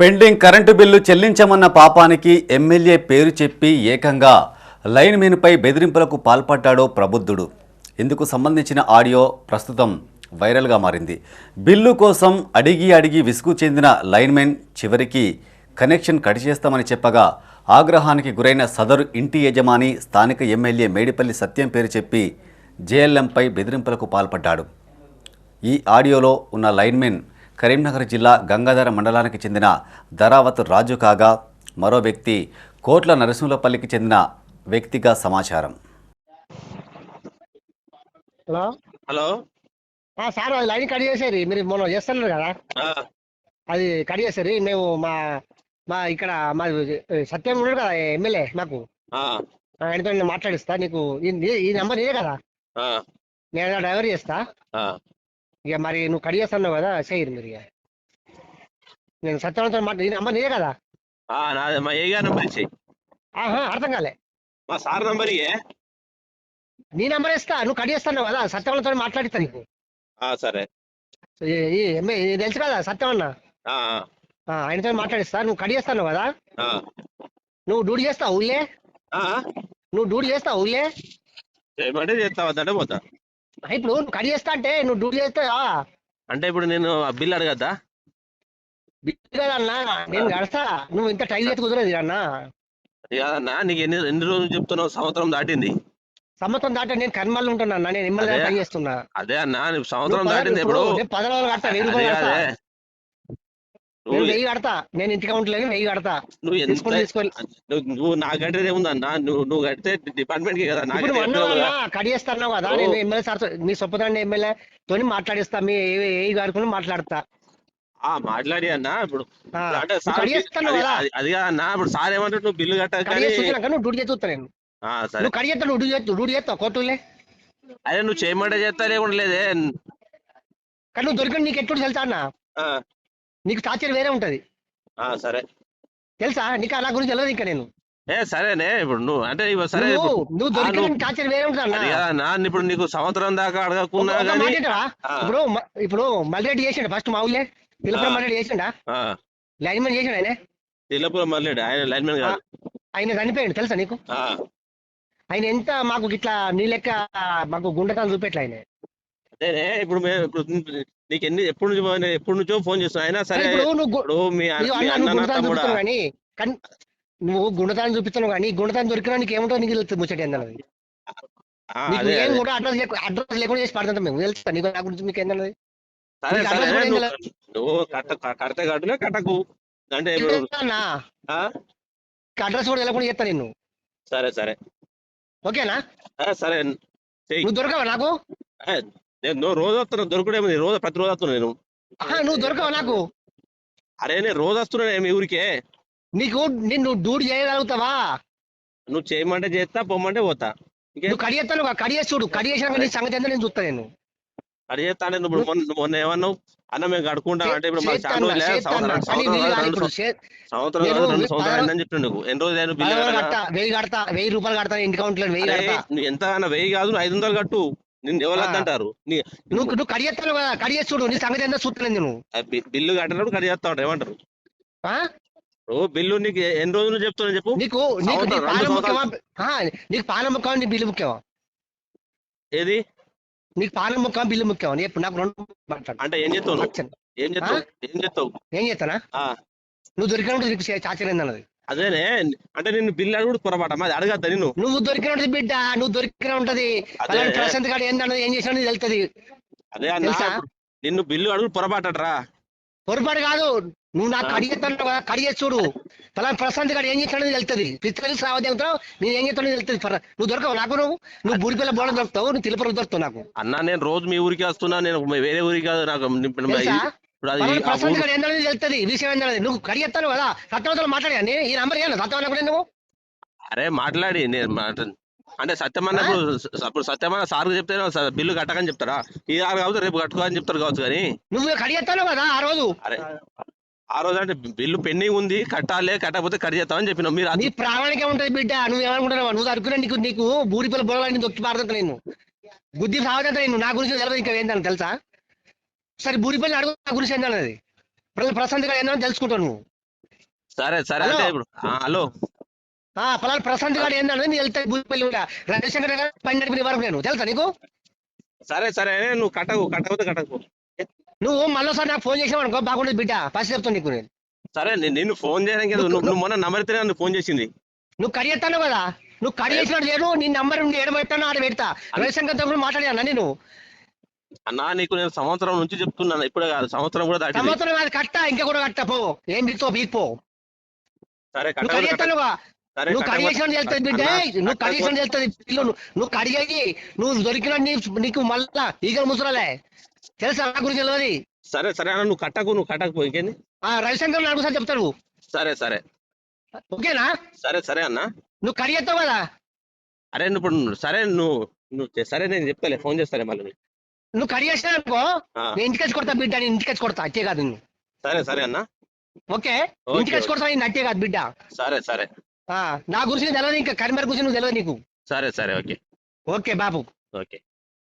Pending current bill చెల్లించమన్న పాపానికి MLA పేరు చెప్పి ఏకంగా లైన్ మెన్పై బెదిరింపులకు పాల్పడ్డాడో ప్రబుద్ధుడు. ఇందుకు సంబంధించిన ఆడియో ప్రస్తుతం వైరల్గా మారింది. బిల్లు కోసం అడిగి అడిగి విసుగు చెందిన లైన్మెన్ చివరికి కనెక్షన్ కట్ చేస్తామని చెప్పగా ఆగ్రహానికి గురైన సదరు ఇంటి యజమాని స్థానిక ఎమ్మెల్యే మేడిపల్లి సత్యం పేరు చెప్పి జేఎల్ఎంపై బెదిరింపులకు పాల్పడ్డాడు. ఈ ఆడియోలో ఉన్న లైన్మెన్ కరీంనగర్ జిల్లా గంగాధర మండలానికి చెందిన ధరావత్ రాజు కాగా మరో వ్యక్తి కోట్ల నరసింహపల్లికి చెందిన వ్యక్తిగా సమాచారం. హలో? హలో? ఆ, సార్ అది లైన్ కట్ చేసేది. మీరు మొన్న చేస్తున్నారు కదా? ఆ, అది కట్ చేసేది. మేము మా మా ఇక్కడ మా సత్యం ఉన్నాడు కదా ఎమ్మెల్యే మాకు. ఆ, ఆయనతో నేను మాట్లాడిస్తా. నీకు ఈ- నెంబర్ ఇదే కదా? ఆ, నేను డ్రైవర్ చేస్తా? ఆ. ఇక మరి నువ్వు కట్ చేస్తున్నావు కదా చేయరు మీరు ఇక నేను సత్యంతో మాట్లా ఈ నెంబర్ ఇదే కదా ఆ, నాది మా ఏ గారి నంబర్ ఇచ్చేయి ఆహా అర్థం కాలే మా సార్ నంబర్ ఇయ్యే నీ నెంబర్ ఇస్తా నువ్వు కట్ చేస్తున్నావు కదా సత్యంతో మాట్లాడిస్తా నీకు ఆ, సరే ఈ- ఈ ఎమ్మె- ఇది తెలుసు కదా సత్యం అన్న ఆ, ఆ, ఆయనతో మాట్లాడిస్తా నువ్వు కట్ చేస్తున్నావు కదా ఆ, నువ్వు డ్యూటీ చేస్తావు ఊళ్ళే ఆ. నువ్వు డ్యూటీ చేస్తావు ఊళ్ళే చేయమంటే చేస్తా వద్దంటే పోతా ఇప్పుడు నువ్వు కట్ చేస్తా అంటే నువ్వు డ్యూటీ చేస్తావా? అంటే ఇప్పుడు నేను ఆ బిల్ అడగద్దా? బిజీ కదన్నా నేను కడతా. నువ్వు ఇంత టైం చేతి కుదరదు అన్న కాదన్నా నీకు ఎన్ని ఎన్ని రోజులు చెప్తున్నావు? సంవత్సరం దాటింది. సంవత్సరం దాటా నేను కర్మల్లో ఉంటున్నా అన్న నేను అదే. పని చేస్తున్నా. అదే అన్నా సంవత్సరం దాటింది ఇప్పుడు పది రోజులు కడతా వెయ్యి రూపాయలు నువ్వు వెయ్యి కడతా. నేను ఇంటికి ఉండలేను వెయ్యి కడతా. నువ్వు ఎంత నువ్వు నా కట్టేది ఏముందన్నా నువ్వు నువ్వు కడితే డిపార్ట్మెంట్కి కదా కదా. నేను ఎమ్మెల్యే సార్ మీ సొప్పదండి ఎమ్మెల్యే తోని మాట్లాడిస్తా మీ ఏ- గారికి మాట్లాడతా. ఆ మాట్లాడి అన్నా ఇప్పుడు అంటే అది- కదా. అది- అది కాదన్నా ఇప్పుడు సార్ ఏమంటాడు నువ్వు బిల్లు కట్టాలి నువ్వు డ్యూటీ చేస్తా నేను. ఆ, సరే. నువ్వు కట్ చేస్తా నువ్వు డ్యూటీ చేస్తావు డ్యూటీ చేస్తావు? కోర్టులే. అదే నువ్వు చేయమంటే చేస్తా లేకుండా లేదే. కానీ నువ్వు దొరికిన నీకు ఎప్పుడు తెలుసా అన్న? ఆ, నీకు టార్చర్ వేరే ఉంటది. ఆ, సరే. తెలుసా? నీకు అలా గురించి తెలియదు ఇంకా నేను. ఏ సరేనే ఇప్పుడు నువ్వు అంటే ఇవ్వ సరే నువ్వు ఇప్పుడు- నువ్వు ఆ, దొరికిన నువ్వు- టార్చర్ వేరే ఉంటుంది అన్న. అది కాదన్నా ఇప్పుడు నీకు సంవత్సరం దాకా అడగకున్నా ఒక- ఒక కానీ మాట ఏంటరా? ఆ. ఇప్పుడు మ- ఇప్పుడు మల్రెడ్డి చేసిండు ఫస్ట్ మా ఊళ్ళే. పిల్లపురం ఆ. మల్రెడ్డి చేసిండా? లైన్మెన్ చేసిండు ఆయన? తిల్లపురం మళ్ళీ ఆయన లైన్మెన్ కాదు. ఆయన చనిపోయిండు తెలుసా నీకు? ఆ, ఆయన ఎంత మాకు ఇట్లా నీ లెక్క మాకు గుండెకాలు చూపెట్ల ఆయన? అదేనే ఇప్పుడు మేము ఇప్పుడు నీకు ఎన్ని ఎప్పుడు నుంచి ఎప్పుడు నుంచో ఫోన్ చేస్తున్నా. అయినా సరే ఇప్పుడు మీ కానీ నువ్వు గుండెతాన్ని చూపిస్తున్నావు కానీ గుండెతాన్ని దొరికినా నీకు ఏముంటో నీకు తెలుస్తుంది ముచ్చట అదే ఏం. కూడా అడ్రస్ అడ్రస్ లేకుండా చేసి పడుతుంటాం మేము. తెలుస్తా నీకు నా గురించి మీకు ఏందన్నది? నువ్వు కట్ట కడితే కట్టులే కట్టకు. అంటే? అడ్రస్ కూడా వెళ్ళకుండా చేస్తా నేను. సరే సరే. ఓకేనా? సరే నువ్వు దొరకవా నాకు? నేను రోజు వస్తున్నా దొరకడేమో నేను రోజు ప్రతి రోజు వస్తున్నా నేను. నువ్వు దొరకవా నాకు? అరే నేను రోజు వస్తున్నా మీ ఊరికే. నీకు నిన్ను డ్యూటీ చేయగలుగుతావా? నువ్వు చేయమంటే చేస్తా పొమ్మంటే పోతా. నువ్వు కడిగేస్తాను కడిగేసి చూడు. కడిగేసినాక నీ సంగతి ఎంత నేను చూస్తా నేను. చేస్తా అంటే నువ్వు మొన్న మొన్న ఏమన్నావు? అన్న మేము కడుకుంటాం అంటే ఇప్పుడు మాకు చాలా. సంవత్సరం రెండు ఇప్పుడు. నేను సంవత్సరాలు అయిందని చెప్పిండు నువ్వు ఎన్ని రోజులు బిల్లు వెయ్యి కడతా. వెయ్యి రూపాయలు కడతా ఇంటి కౌంట్లో వెయ్యి నువ్వు ఎంత అన్న వెయ్యి కాదు ఐదు వందలు కట్టు. నిన్ను ఎవరు ఆ. అంటారు నీ నువ్వు నువ్వు కడిగేస్తాను కదా కడిగేసి చూడు నీ సంగతి ఎంత చూస్తలేదు నేను. బిల్లు కట్టినప్పుడు కట్ చేస్తా ఉంటారు ఏమంటారు? ఆ? ఓ బిల్లు నీకు ఎన్ని రోజులు చెప్తున్నా చెప్పు. నీకు నీకు రెండు ముఖ్యమా? నీకు పానం ముఖ్యమా? నీ బిల్లు ముఖ్యమా? ఏది? నీకు పానం ముఖ్యమా బిల్లు ముఖ్యమా? నీ చెప్పు నాకు రెండు అంటే ఏం చెప్తావు. ఏం చెప్తావు ఏం చెప్తావు ఏం చేస్తానా? ఆ, నువ్వు దొరికినప్పుడు నీకు చాచలేదు అన్నది? అదేనే అంటే నిన్ను బిల్లు అడుగుడు పొరపాట? మాది అడగద్దా నిన్ను? నువ్వు దొరికిన బిడ్డ నువ్వు దొరికిన ఉంటది. అదే. అలాంటి ప్రశాంత్ గారు ఏందన్నది ఏం చేసినా తెలుస్తుంది అదే అన్న తెలుసా? నిన్ను బిల్లు అడుగు పొరపాటరా పొరపాటు కాదు. నువ్వు నాకు ఆ. కడిగేస్తాను కదా కడిగేసి చూడు. ఫలానా ప్రశాంత్ గారు ఏం చేస్తాడో తెలుస్తుంది పిచ్చికలు సావదేవుతావు నేను ఏం చేస్తాడో తెలుస్తుంది ఫర- నువ్వు దొరకవు నాకు నువ్వు. నువ్వు బూడిపిల్ల బోడం దొరుకుతావు. నువ్వు తిరుపతి దొరుకుతావు నాకు. అన్న నేను రోజు మీ ఊరికి వస్తున్నా. నేను వేరే ఊరికి కాదు. నాకు తెలుసా? ఇప్పుడు అది ప్రశాంత్ గారు తెలుస్తుంది. విషయం నువ్వు కదా. సత్యవంతులు మాట్లాడా ఈ నంబర్ ఏనా సత్యవంతం కూడా నువ్వు అరే మాట్లాడి. నేను అంటే సత్యమన్న ఇప్పుడు అప్పుడు సత్యమన్న సార్ చెప్తే స- బిల్లు కట్టకని చెప్తారా ఈ ఆరు కావచ్చు రేపు కట్టుకో అని చెప్తారు కావచ్చు కానీ. నువ్వు కడిగేస్తాను కదా ఆ రోజు. అరే ఆ రోజు అంటే బిల్లు పెండింగ్ ఉంది. కట్టాలి కట్టకపోతే కట్ చేస్తామని చెప్పినాం మీరు నీ అది- ప్రాణానికే ఉంటది బిడ్డ. నువ్వు ఏమనుకుంటున్నావు నువ్వు అనుకున్నా నీకు నీకు బూడిపిల్ల బోడని దొక్కి పారుతా నేను బుద్ధి సాగుతా నేను నా గురించి తెలియదు ఇంకా ఏందని తెలుసా? సరే బూడిపల్లి అడుగు నా గురించి ఏందన్నది ప్రశాంత్ గారు ఏందని తెలుసుకుంటావు నువ్వు. సరే సరే ఇప్పుడు. ఆ, హలో. ఆ పలానా ప్రశాంత్ గారు ఏంటన్నది నీకు వెళ్తాయి భూమిపల్లి రవిశంకర్ గారు పని నడిపిన వరకు నేను. తెలుసా నీకు? సరే సరే నువ్వు కట్టకు కట్టకపోతే కట్టకు. నువ్వు మళ్ళీసారి నాకు ఫోన్ చేసావు అనుకో బాగుండదు బిడ్డ. ఫస్ట్ చెప్తాను నీకు నేను. సరే నే- నిన్ను ఫోన్ చేయడానికి ఏదో నువ్వు నువ్వు మొన్న నంబర్ ఇస్తేనే నన్ను ఫోన్ చేసింది. నువ్వు కడిగెత్తాను కదా? నువ్వు కడిగేసినట్టు లేదు నీ నంబర్ ఎడ పెట్టాను ఆడ పెడతా. రవిశంకర్తో కూడా మాట్లాడాను నేను? అన్నా నీకు నేను సంవత్సరం నుంచి చెప్తున్నాను. ఇప్పుడే కాదు సంవత్సరం కూడా సంవత్సరం అది కట్ట ఇంకా కూడా కట్ట పో. ఏం బిత్తో బీక్ పో. సరే. సరే నువ్వు బిడ్డ అన్నా, నువ్వు కట్టకపోతే- కడిగేసినట్టు వెళ్తుంది పిల్లు నువ్వు- కడిగేది నువ్వు దొరికిన నీకు మళ్ళా ఈగలు ముసరాలే తెలుసా నా గురించి తెలియదు సరే సరే అన్న నువ్వు కట్టకు నువ్వు కట్టకపో ఇంకేంది? ఆ రవిశంకర్ నాకు సార్ చెప్తాడు సరే సరే. ఓకేనా? సరే సరే అన్న. నువ్వు కడిగేస్తావు కదా? అరే నువ్వు ఇప్పుడు సరే నువ్వు నువ్వు సరే నేను చెప్తాలే ఫోన్ చేస్తాలే మళ్ళీ నువ్వు కడిగేసినా అనుకో ఆ, నేను ఇంటికి వచ్చి కొడతా బిడ్డ నేను ఇంటికి వచ్చి కొడతా అట్టే కాదు నువ్వు. సరే సరే అన్న. ఓకే? ఇంటికి వచ్చి కొడతా నేను అట్టే కాదు బిడ్డ. సరే సరే. నా గురించి తెలియదు ఇంకా కరీంనగర్ గురించి నువ్వు తెలియదు నీకు. సరే సరే ఓకే. ఓకే బాబు. ఓకే.